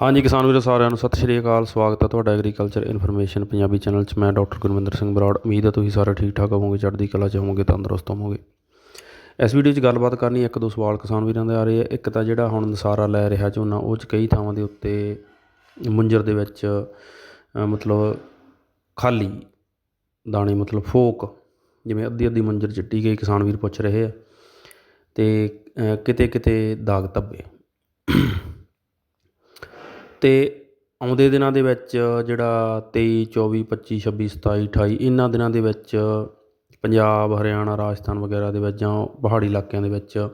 ਹਾਂਜੀ ਕਿਸਾਨ ਵੀਰੋ, ਸਾਰਿਆਂ ਨੂੰ ਸਤਿ ਸ਼੍ਰੀ ਅਕਾਲ। ਸਵਾਗਤ ਹੈ ਤੁਹਾਡਾ ਐਗਰੀਕਲਚਰ ਇਨਫੋਰਮੇਸ਼ਨ ਪੰਜਾਬੀ ਚੈਨਲ 'ਚ। ਮੈਂ ਡਾਕਟਰ ਗੁਰਵਿੰਦਰ ਸਿੰਘ ਬਰਾੜ। ਉਮੀਦ ਹੈ ਤੁਸੀਂ ਸਾਰੇ ਠੀਕ ਠਾਕ ਹੋਵੋਗੇ, ਚੜ੍ਹਦੀ ਕਲਾ 'ਚ ਹੋਵੋਗੇ, ਤੰਦਰੁਸਤ ਹੋਵੋਗੇ। ਇਸ ਵੀਡੀਓ 'ਚ ਗੱਲਬਾਤ ਕਰਨੀ ਇੱਕ ਦੋ ਸਵਾਲ ਕਿਸਾਨ ਵੀਰਾਂ ਦੇ ਆ ਰਹੇ ਆ। ਇੱਕ ਤਾਂ ਜਿਹੜਾ ਹੁਣ ਨਸਾਰਾ ਲੈ ਰਿਹਾ ਝੋਨਾ, ਉਹ 'ਚ ਕਈ ਥਾਵਾਂ ਦੇ ਉੱਤੇ ਮੁੰਜਰ ਦੇ ਵਿੱਚ ਮਤਲਬ ਖਾਲੀ ਦਾਣੇ, ਮਤਲਬ ਫੋਕ, ਜਿਵੇਂ ਅੱਧੀ ਅੱਧੀ ਮੁੰਜਰ ਚਿੱਟੀ ਗਈ ਕਿਸਾਨ ਵੀਰ ਪੁੱਛ ਰਹੇ ਆ। ਤੇ ਕਿਤੇ ਕਿਤੇ ਦਾਗ ਧੱਬੇ। ਤੇ ਆਉਂਦੇ ਦਿਨਾਂ ਦੇ ਵਿੱਚ ਜਿਹੜਾ ਤੇਈ, ਚੌਵੀ, ਪੱਚੀ, ਛੱਬੀ, ਸਤਾਈ, ਅਠਾਈ, ਇਹਨਾਂ ਦਿਨਾਂ ਦੇ ਵਿੱਚ ਪੰਜਾਬ, ਹਰਿਆਣਾ, ਰਾਜਸਥਾਨ ਵਗੈਰਾ ਦੇ ਵਿੱਚ ਜਾਂ ਪਹਾੜੀ ਇਲਾਕਿਆਂ ਦੇ ਵਿੱਚ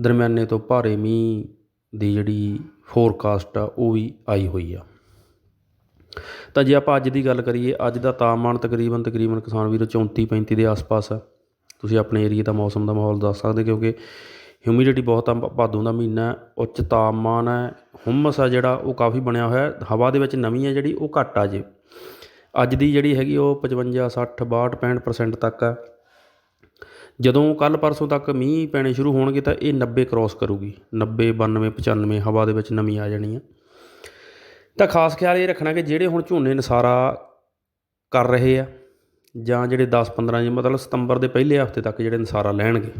ਦਰਮਿਆਨੇ ਤੋਂ ਭਾਰੇ ਮੀਂਹ ਦੀ ਜਿਹੜੀ ਫੋਰਕਾਸਟ ਆ, ਉਹ ਵੀ ਆਈ ਹੋਈ ਆ। ਤਾਂ ਜੇ ਆਪਾਂ ਅੱਜ ਦੀ ਗੱਲ ਕਰੀਏ, ਅੱਜ ਦਾ ਤਾਪਮਾਨ ਤਕਰੀਬਨ ਤਕਰੀਬਨ ਕਿਸਾਨ ਵੀਰੋ 34 35 ਦੇ ਆਸ-ਪਾਸ ਆ। ਤੁਸੀਂ ਆਪਣੇ ਏਰੀਆ ਦਾ ਮੌਸਮ ਦਾ ਮਾਹੌਲ ਦੱਸ ਸਕਦੇ ਕਿਉਂਕਿ ਹਿਊਮਿਡਿਟੀ ਬਹੁਤ ਆ, ਭਾਦੋਂ ਦਾ ਮਹੀਨਾ ਉੱਚ ਤਾਪਮਾਨ ਹੈ ਹੁਮਸ ਆ ਜਿਹੜਾ, ਉਹ ਕਾਫੀ ਬਣਿਆ ਹੋਇਆ। ਹਵਾ ਦੇ ਵਿੱਚ ਨਮੀ ਹੈ ਜਿਹੜੀ, ਉਹ ਘੱਟ ਆ ਜੇ। ਅੱਜ ਦੀ ਜਿਹੜੀ ਹੈਗੀ, ਉਹ 55 60 62 65% ਤੱਕ ਆ। ਜਦੋਂ ਕੱਲ ਪਰਸੋਂ ਤੱਕ ਮੀਂਹ ਪੈਣੇ ਸ਼ੁਰੂ ਹੋਣਗੇ, ਤਾਂ ਇਹ 90 ਕ੍ਰੋਸ ਕਰੂਗੀ। 90 92 95 ਹਵਾ ਦੇ ਵਿੱਚ ਨਮੀ ਆ ਜਾਣੀ ਆ। ਤਾਂ ਖਾਸ ਖਿਆਲ ਇਹ ਰੱਖਣਾ ਕਿ ਜਿਹੜੇ ਹੁਣ ਝੋਨੇ ਨਸਾਰਾ ਕਰ ਰਹੇ ਆ, ਜਾਂ ਜਿਹੜੇ 10 15 ਜੀ ਮਤਲਬ ਸਤੰਬਰ ਦੇ ਪਹਿਲੇ ਹਫ਼ਤੇ ਤੱਕ ਜਿਹੜੇ ਨਸਾਰਾ ਲੈਣਗੇ,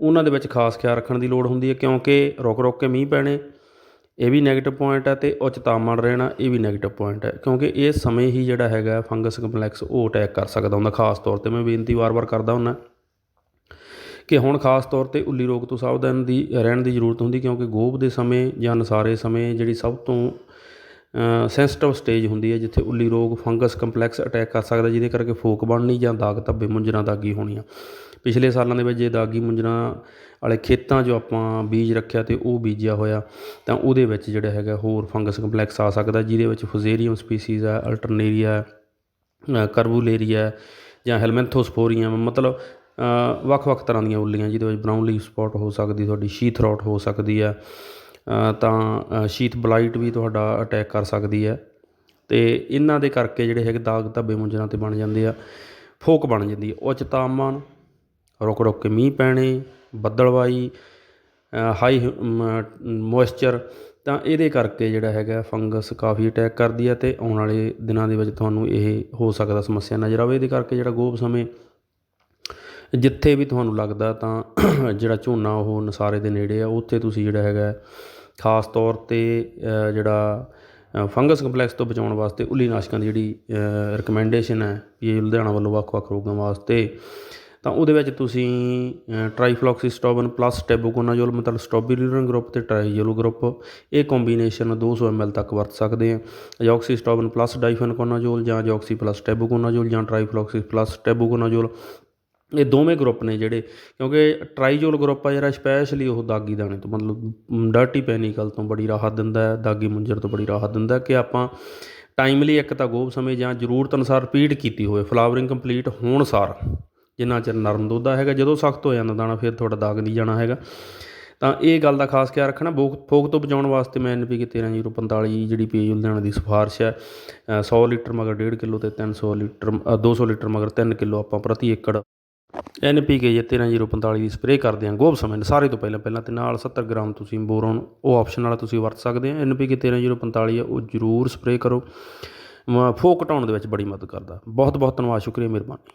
ਉਹਨਾਂ ਦੇ ਵਿੱਚ ਖਾਸ ਖਿਆਲ ਰੱਖਣ ਦੀ ਲੋੜ ਹੁੰਦੀ ਹੈ ਕਿਉਂਕਿ ਰੁਕ ਰੁਕ ਕੇ ਮੀਂਹ ਪੈਣੇ ਇਹ ਵੀ 네ਗੇਟਿਵ ਪੁਆਇੰਟ ਹੈ ਤੇ ਉੱਚ ਤਾਪਮਾਨ ਰਹਿਣਾ ਇਹ ਵੀ 네ਗੇਟਿਵ ਪੁਆਇੰਟ ਹੈ ਕਿਉਂਕਿ ਇਹ ਸਮੇਂ ਹੀ ਜਿਹੜਾ ਹੈਗਾ ਫੰਗਸ ਕੰਪਲੈਕਸ ਉਹ ਅਟੈਕ ਕਰ ਸਕਦਾ ਹੁੰਦਾ, ਖਾਸ ਤੌਰ ਤੇ ਮੈਂ ਬੇਨਤੀ ਵਾਰ-ਵਾਰ ਕਰਦਾ ਹੁੰਦਾ। ਕਿ ਹੁਣ ਖਾਸ ਤੌਰ ਤੇ ਉੱਲੀ ਰੋਗ ਤੋਂ ਸਾਵਧਾਨ ਦੀ ਰਹਿਣ ਦੀ ਜ਼ਰੂਰਤ ਹੁੰਦੀ ਕਿਉਂਕਿ ਗੋਭ ਦੇ ਸਮੇਂ ਜਾਂ ਨਸਾਰੇ ਸਮੇਂ ਜਿਹੜੀ ਸਭ ਤੋਂ ਸੈਂਸਿਟਿਵ ਸਟੇਜ ਹੁੰਦੀ ਹੈ ਜਿੱਥੇ ਉੱਲੀ ਰੋਗ ਫੰਗਸ ਕੰਪਲੈਕਸ ਅਟੈਕ ਕਰ ਸਕਦਾ, ਜਿਹਦੇ ਕਰਕੇ ਫੋਕ ਬਣਨੀ ਜਾਂ ਦਾਗ ਧੱਬੇ, ਮੁੰਜਰਾਂ ਦਾਗੀ ਹੋਣੀਆਂ। ਪਿਛਲੇ ਸਾਲਾਂ ਦੇ ਵਿੱਚ ਜੇ ਦਾਗੀ ਮੁੰਜਰਾਂ ਵਾਲੇ ਖੇਤਾਂ 'ਚ ਆਪਾਂ ਬੀਜ ਰੱਖਿਆ ਅਤੇ ਉਹ ਬੀਜਿਆ ਹੋਇਆ, ਤਾਂ ਉਹਦੇ ਵਿੱਚ ਜਿਹੜਾ ਹੈਗਾ ਹੋਰ ਫੰਗਸ ਕੰਪਲੈਕਸ ਆ ਸਕਦਾ, ਜਿਹਦੇ ਵਿੱਚ ਫੁਜ਼ੇਰੀਅਮ ਸਪੀਸੀਜ਼ ਹੈ ਅਲਟਰਨੇਰੀਆ ਕਰਬੂਲੇਰੀਆ ਜਾਂ ਹੈਲਮੈਂਥੋਸਪੋਰੀਅਮ, ਮਤਲਬ ਵੱਖ-ਵੱਖ ਤਰ੍ਹਾਂ ਦੀਆਂ ਉੱਲੀਆਂ, ਜਿਹਦੇ ਵਿੱਚ ਬਰਾਊਨ ਲੀਫ ਸਪੌਟ ਹੋ ਸਕਦੀ, ਤੁਹਾਡੀ ਸ਼ੀਥ ਰੌਟ ਹੋ ਸਕਦੀ ਹੈ ਤਾਂ ਸ਼ੀਥ ਬਲਾਈਟ ਵੀ ਤੁਹਾਡਾ ਅਟੈਕ ਕਰ ਸਕਦੀ ਹੈ ਤੇ ਇਹਨਾਂ ਦੇ ਕਰਕੇ ਜਿਹੜੇ ਹੈਗੇ ਦਾਗ ਧੱਬੇ ਮੁੰਜਰਾਂ ਤੇ ਬਣ ਜਾਂਦੇ ਆ, ਫੋਕ ਬਣ ਜਾਂਦੀ ਹੈ ਉੱਚ ਤਾਪਮਾਨ ਰੁਕ ਰੁਕ ਕੇ ਮੀਂਹ ਪੈਣੇ, ਬੱਦਲਵਾਈ ਹਾਈ ਮੋਇਸਚਰ ਤਾਂ ਇਹਦੇ ਕਰਕੇ ਜਿਹੜਾ ਹੈਗਾ ਫੰਗਸ ਕਾਫੀ ਅਟੈਕ ਕਰਦੀ ਹੈ ਅਤੇ ਆਉਣ ਵਾਲੇ ਦਿਨਾਂ ਦੇ ਵਿੱਚ ਤੁਹਾਨੂੰ ਇਹ ਹੋ ਸਕਦਾ ਸਮੱਸਿਆ ਨਜ਼ਰ ਆਵੇ। ਇਹਦੇ ਕਰਕੇ ਜਿਹੜਾ ਗੋਭ ਸਮੇਂ ਜਿੱਥੇ ਵੀ ਤੁਹਾਨੂੰ ਲੱਗਦਾ ਤਾਂ ਜਿਹੜਾ ਝੋਨਾ ਉਹ ਨਸਾਰੇ ਦੇ ਨੇੜੇ ਆ, ਉੱਥੇ ਤੁਸੀਂ ਜਿਹੜਾ ਹੈਗਾ ਖਾਸ ਤੌਰ ਤੇ ਜਿਹੜਾ ਫੰਗਸ ਕੰਪਲੈਕਸ ਤੋਂ ਬਚਾਉਣ ਵਾਸਤੇ ਉੱਲੀ ਨਾਸ਼ਕਾਂ ਦੀ ਜਿਹੜੀ ਰਿਕਮੈਂਡੇਸ਼ਨ ਹੈ ਇਹ ਲੁਧਿਆਣਾ ਵੱਲੋਂ ਵੱਖ-ਵੱਖ ਰੋਗਾਂ ਵਾਸਤੇ ਤਾਂ ਉਹਦੇ ਵਿੱਚ ਤੁਸੀਂ ਟ੍ਰਾਈਫਲੋਕਸੀਸਟੋਬਨ ਪਲੱਸ ਟੈਬੂਕੋਨਾਜ਼ੋਲ ਮਤਲਬ ਸਟ੍ਰਾਬੇਰੀਰਨ ਗਰੁੱਪ ਤੇ ਟ੍ਰਾਈਜੋਲੋ ਗਰੁੱਪ ਇਹ ਕੰਬੀਨੇਸ਼ਨ 200 ml ਤੱਕ ਵਰਤ ਸਕਦੇ ਆ। ਅਜੋਕਸੀਸਟੋਬਨ ਪਲੱਸ ਡਾਈਫਨਕੋਨਾਜ਼ੋਲ ਜਾਂ ਅਜੋਕਸੀ ਪਲੱਸ ਟੈਬੂਕੋਨਾਜ਼ੋਲ ਜਾਂ ਟ੍ਰਾਈਫਲੋਕਸੀ ਪਲੱਸ ਟੈਬੂਕੋਨਾਜ਼ੋਲ ਇਹ ਦੋਵੇਂ ਗਰੁੱਪ ਨੇ ਜਿਹੜੇ, ਕਿਉਂਕਿ ਟ੍ਰਾਈਜੋਲ ਗਰੁੱਪ ਆ ਜਿਹੜਾ ਸਪੈਸ਼ਲੀ ਉਹ ਦਾਗੀ ਦਾਣੇ ਤੋਂ ਮਤਲਬ ਡਰਟੀ ਪੈਨੀਕਲ ਤੋਂ ਬੜੀ ਰਾਹਤ ਦਿੰਦਾ ਹੈ, ਦਾਗੀ ਮੁੰਜਰ ਤੋਂ ਬੜੀ ਰਾਹਤ ਦਿੰਦਾ ਕਿ ਆਪਾਂ ਟਾਈਮਲੀ ਇੱਕ ਤਾਂ ਗੋਭ ਸਮੇਂ ਜਾਂ ਜ਼ਰੂਰਤ ਅਨੁਸਾਰ ਰਿਪੀਟ ਕੀਤੀ ਹੋਵੇ ਫਲਾਵਰਿੰਗ ਕੰਪਲੀਟ ਹੋਣ ਸਾਰ। ਜਿੰਨਾ ਚਿਰ ਨਰਮ ਦੁੱਧਾ ਹੈਗਾ ਜਦੋਂ ਸਖਤ ਹੋ ਜਾਂਦਾ ਦਾਣਾ ਫਿਰ ਤੁਹਾਡਾ ਦਾਗ ਨਹੀਂ ਜਾਣਾ ਹੈਗਾ। ਤਾਂ ਇਹ ਗੱਲ ਦਾ ਖਾਸ ਖਿਆਲ ਰੱਖਣਾ ਫੋਕ ਫੋਕ ਤੋਂ ਬਚਾਉਣ ਵਾਸਤੇ ਮੈਂ ਐਨਪੀਕੇ 13045 ਜਿਹੜੀ ਪੀ ਲੁਧਿਆਣਾ ਦੀ ਸਿਫਾਰਿਸ਼ ਹੈ ਅ, 100 ਲੀਟਰ ਮਗਰ 1.5 ਕਿਲੋ ਤੇ 300 ਲੀਟਰ ਅ, 200 ਲੀਟਰ ਮਗਰ 3 ਕਿਲੋ ਆਪਾਂ ਪ੍ਰਤੀ ਏਕੜ ਐਨਪੀਕੇ ਜੇ 13045 ਦੀ ਸਪਰੇਅ ਕਰਦੇ ਹਾਂ। ਗੋਭ ਸਮੇਂ ਸਾਰੇ ਤੋਂ ਪਹਿਲਾਂ ਪਹਿਲਾਂ ਤੇ ਨਾਲ 70 ਗ੍ਰਾਮ ਤੁਸੀਂ ਬੋਰੋਨ ਉਹ ਆਪਸ਼ਨ ਵਾਲਾ ਤੁਸੀਂ ਵਰਤ ਸਕਦੇ ਆ ਐਨਪੀਕੇ 13045 ਹੈ ਉਹ ਜ਼ਰੂਰ ਸਪਰੇਅ ਕਰੋ। ਫੋਕ ਘਟਾਉਣ ਦੇ ਵਿੱਚ ਬੜੀ ਮਦਦ ਕਰਦਾ। ਬਹੁਤ ਬਹੁਤ ਧੰਨਵਾਦ ਸ਼ੁਕਰੀਆ ਮਿਹਰਬਾਨੀ।